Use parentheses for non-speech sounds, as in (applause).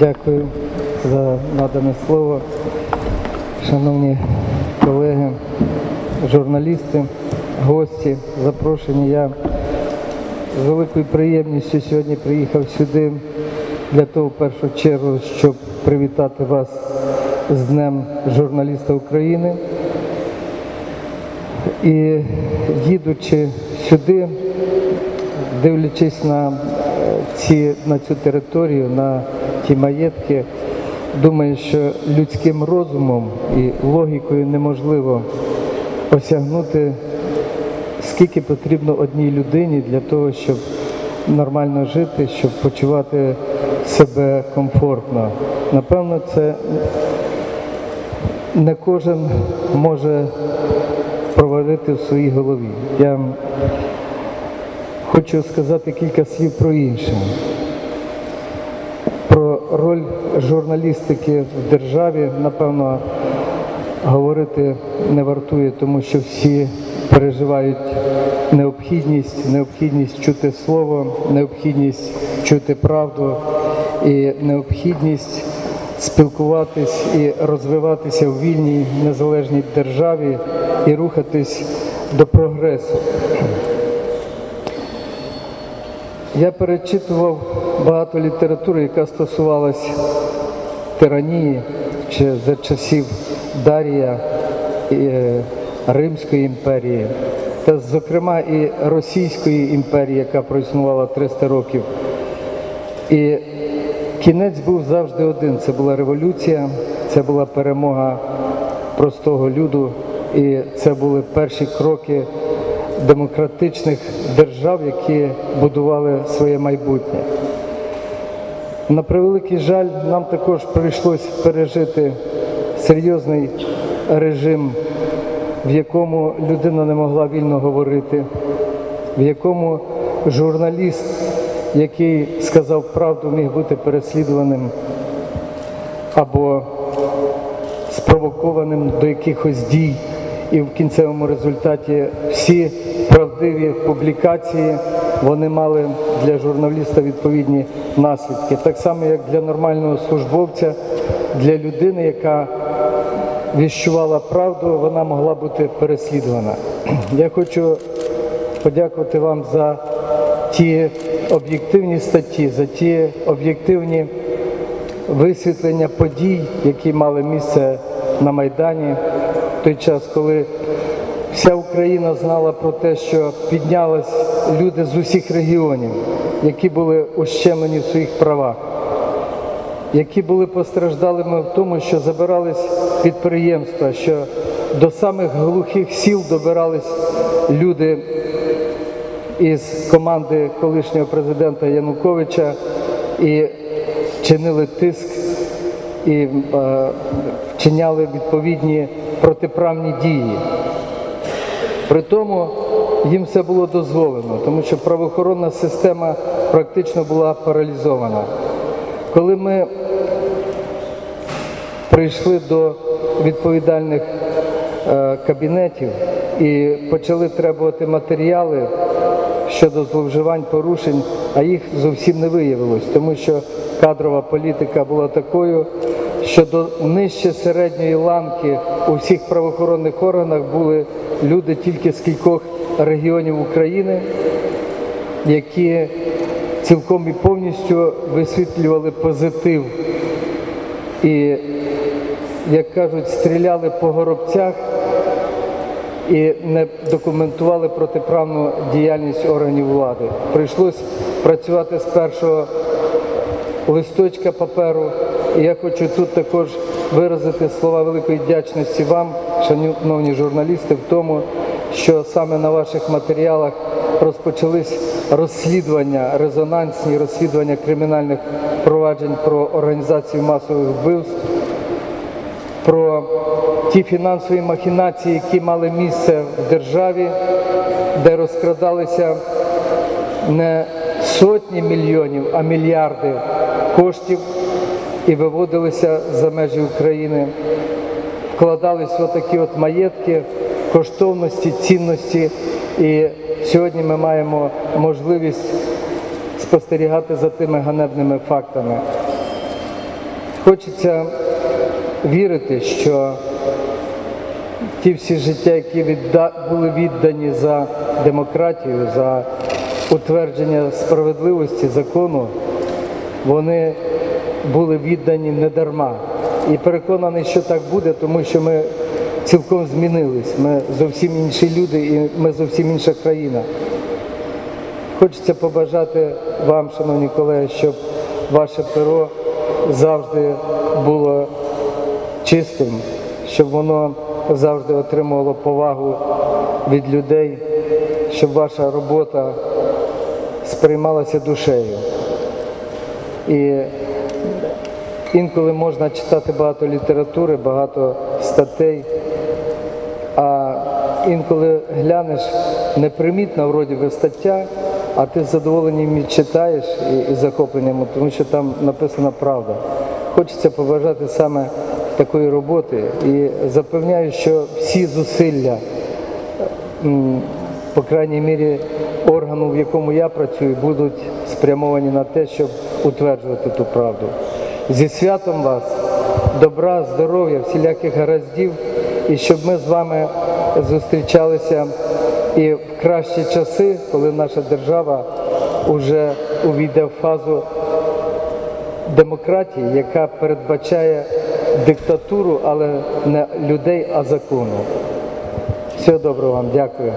Дякую за надане слово. Шановні колеги, журналісти, гості, запрошені. Я з великою приємністю сьогодні приїхав сюди для того, в першу чергу, щоб привітати вас з Днем журналіста України. І їдучи сюди, дивлячись на, е, ці, на цю територію, на ті маєтки, думаю, що людським розумом і логікою неможливо осягнути, скільки потрібно одній людині для того, щоб нормально жити, щоб почувати себе комфортно. Напевно, це не кожен може проводити в своїй голові. Я хочу сказати кілька слів про інше. Роль журналістики в державі, напевно, говорити не вартує, тому що всі переживають необхідність, необхідність чути слово, необхідність чути правду і необхідність спілкуватись і розвиватися в вільній незалежній державі і рухатись до прогресу. Я перечитував багато літератури, яка стосувалась тиранії чи за часів Дарія і, е, Римської імперії, та, зокрема, і Російської імперії, яка проіснувала 300 років. І кінець був завжди один: це була революція, це була перемога простого люду, і це були перші кроки демократичних держав, які будували своє майбутнє. На превеликий жаль, нам також прийшлось пережити серйозний режим, в якому людина не могла вільно говорити, в якому журналіст, який сказав правду, міг бути переслідуваним або спровокованим до якихось дій. І в кінцевому результаті всі правдиві публікації вони мали для журналіста відповідні наслідки. Так само, як для нормального службовця, для людини, яка віщувала правду, вона могла бути переслідувана. (clears throat) Я хочу подякувати вам за ті об'єктивні статті, за ті об'єктивні висвітлення подій, які мали місце на Майдані в той час, коли вся Україна знала про те, що піднялись люди з усіх регіонів, які були ущемлені в своїх правах, які були постраждалими в тому, що забирались підприємства, що до самих глухих сіл добирались люди із команди колишнього президента Януковича і чинили тиск і е, вчиняли відповідні протиправні дії. При тому їм все було дозволено, тому що правоохоронна система практично була паралізована. Коли ми прийшли до відповідальних е, кабінетів і почали требувати матеріали щодо зловживань, порушень, а їх зовсім не виявилось, тому що кадрова політика була такою, що до нижче середньої ланки у всіх правоохоронних органах були люди тільки з кількох регіонів України, які цілком і повністю висвітлювали позитив і, як кажуть, стріляли по горобцях і не документували протиправну діяльність органів влади. Прийшлось працювати з першого листочка паперу. Я хочу тут також виразити слова великої вдячності вам, шановні журналісти, в тому, що саме на ваших матеріалах розпочались розслідування, резонансні розслідування кримінальних проваджень про організацію масових вбивств, про ті фінансові махінації, які мали місце в державі, де розкрадалися не сотні мільйонів, а мільярди коштів і виводилися за межі України, вкладались отакі от маєтки, коштовності, цінності. І сьогодні ми маємо можливість спостерігати за тими ганебними фактами. Хочеться вірити, що ті всі життя, які відда... були віддані за демократію, за утвердження справедливості закону, вони були віддані не дарма. І переконаний, що так буде, тому що ми цілком змінились. Ми зовсім інші люди і ми зовсім інша країна. Хочеться побажати вам, шановні колеги, щоб ваше перо завжди було чистим, щоб воно завжди отримувало повагу від людей, щоб ваша робота сприймалася душею. І інколи можна читати багато літератури, багато статей, а інколи глянеш непримітна вроді би стаття, а ти з задоволенням читаєш і, і захопленням, тому що там написана правда. Хочеться побажати саме такої роботи і запевняю, що всі зусилля, по крайній мірі, органу, в якому я працюю, будуть спрямовані на те, щоб утверджувати ту правду. Зі святом вас, добра, здоров'я, всіляких гараздів, і щоб ми з вами зустрічалися і в кращі часи, коли наша держава вже увійде в фазу демократії, яка передбачає диктатуру, але не людей, а закону. Всього доброго вам, дякую.